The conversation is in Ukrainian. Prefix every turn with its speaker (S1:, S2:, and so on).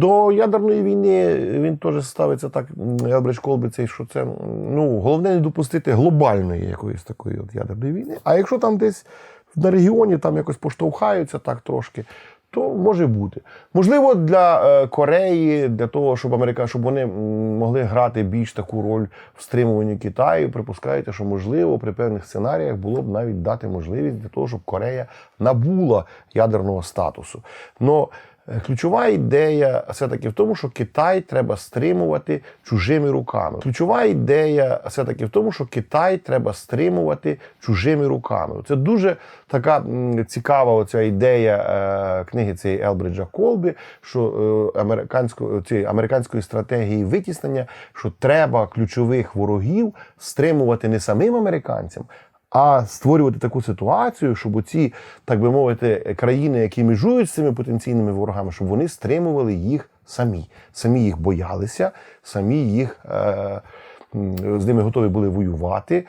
S1: До ядерної війни він теж ставиться так, м, Елбридж Колби, що це ну, головне не допустити глобальної якоїсь такої от ядерної війни. А якщо там десь на регіоні там якось поштовхаються так трошки, то може бути. Можливо, для е, Кореї, для того, щоб Америка, щоб вони могли грати більш таку роль в стримуванні Китаю, припускаєте, що можливо при певних сценаріях було б навіть дати можливість для того, щоб Корея набула ядерного статусу. Но ключова ідея все-таки в тому, що Китай треба стримувати чужими руками. Ключова ідея все-таки в тому, що Китай треба стримувати чужими руками. Це дуже така цікава оця ідея е, книги цієї Елбриджа Колбі, що е, американської цієї американської стратегії витіснення, що треба ключових ворогів стримувати не самим американцям. А створювати таку ситуацію, щоб оці, так би мовити, країни, які межують з цими потенційними ворогами, щоб вони стримували їх самі. Самі їх боялися, самі їх е, з ними готові були воювати.